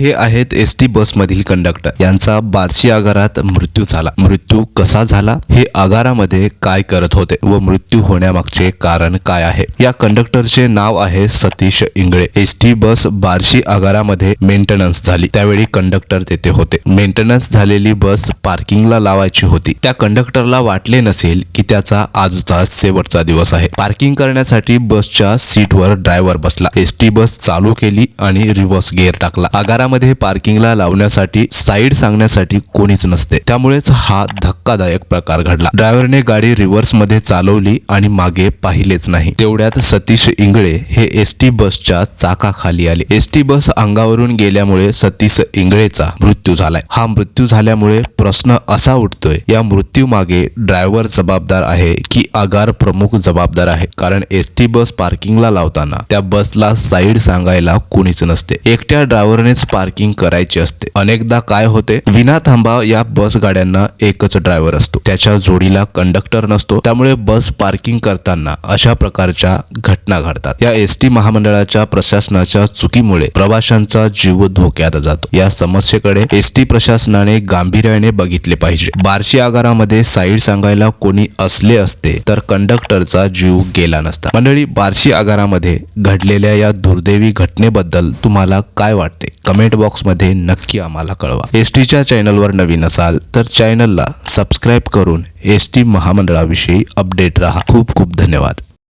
हे आहेत S T बसमधील कंडक्टर. यांचा बार्शी आगारात मृत्यू झाला. मृत्यू कसा झाला? हे आगारामध्ये काय करत होते व मृत्यू होण्यामागचे कारण काय आहे? या कंडक्टरचे नाव आहे Satish Ingale. S T bus Barshi आगारामध्ये maintenance झाली. त्यावेळी कंडक्टर तेथे होते. मेंटेनन्स झालेली बस पार्किंगला लावायची होती. त्या कंडक्टरला वाटले नसेल की त्याचा आजचा शेवटचा दिवस आहे. पार्किंग करण्यासाठी बसच्या सीटवर ड्रायव्हर बसला. एस टी बस चालू केली आणि रिव्हर्स गिअर टाकला. आगारा आगारामध्ये पार्किंगला लावण्यासाठी साईड सांगण्यासाठी कोणीच नसते. त्यामुळेच हा धक्कादायक प्रकार घडला. ड्रायव्हरने गाडी रिव्हर्समध्ये चालवली आणि मागे पाहिलेच नाही. तेवढ्यात सतीश इंगळे हे एस टी बसच्या चाकाखाली आले. एस टी बस अंगावरून गेल्यामुळे सतीश इंगळेचा मृत्यू झालाय. हा मृत्यू झाल्यामुळे प्रश्न असा उठतोय या मृत्यू मागे ड्रायव्हर जबाबदार आहे की आगार प्रमुख जबाबदार आहे? कारण एस टी बस पार्किंगला लावताना त्या बसला साईड सांगायला कोणीच नसते. एकट्या ड्रायव्हरनेच पार्किंग करायची असते. अनेकदा काय होते? विना थांबा या बस गाड्यांना एकच ड्रायव्हर असतो. त्याच्या जोडीला कंडक्टर नसतो. त्यामुळे बस पार्किंग करताना अशा प्रकारच्या घटना घडतात. या एस टी महामंडळाच्या प्रशासनाच्या चुकीमुळे प्रवाशांचा जीव धोक्यात जातो. या समस्येकडे एस टी प्रशासनाने गांभीर्याने बघितले पाहिजे. बार्शी आगारामध्ये साईड सांगायला कोणी असले असते तर कंडक्टरचा जीव गेला नसता. मंडळी बार्शी आगारामध्ये घडलेल्या या दुर्दैवी घटनेबद्दल तुम्हाला काय वाटते? कमेंट बॉक्समध्ये नक्की आम्हाला कळवा. एस टीच्या चॅनलवर नवीन असाल तर चॅनलला सबस्क्राईब करून एस टी महामंडळाविषयी अपडेट राहा. खूप खूप धन्यवाद.